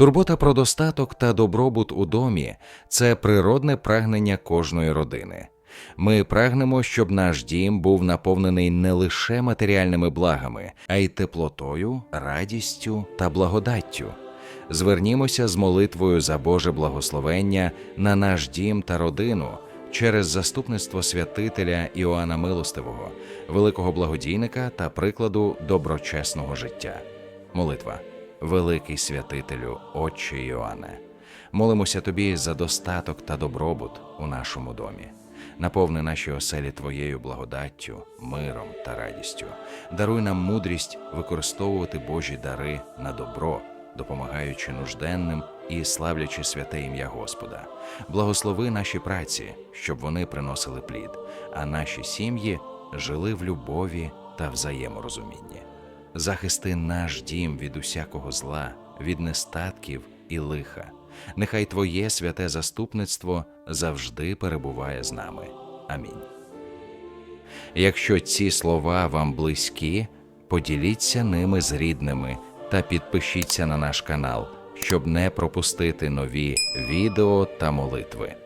Турбота про достаток та добробут у домі це природне прагнення кожної родини. Ми прагнемо, щоб наш дім був наповнений не лише матеріальними благами, а й теплотою, радістю та благодаттю. Звернімося з молитвою за Боже благословення на наш дім та родину через заступництво святителя Іоанна Милостивого, великого благодійника та прикладу доброчесного життя. Молитва. Великий святителю, Отче Іоанне, молимося тобі за достаток та добробут у нашому домі. Наповни наші оселі Твоєю благодаттю, миром та радістю. Даруй нам мудрість використовувати Божі дари на добро, допомагаючи нужденним і славлячи святе ім'я Господа. Благослови наші праці, щоб вони приносили плід, а наші сім'ї жили в любові та взаєморозумінні. Захисти наш дім від усякого зла, від нестатків і лиха. Нехай Твоє святе заступництво завжди перебуває з нами. Амінь. Якщо ці слова вам близькі, поділіться ними з рідними та підпишіться на наш канал, щоб не пропустити нові відео та молитви.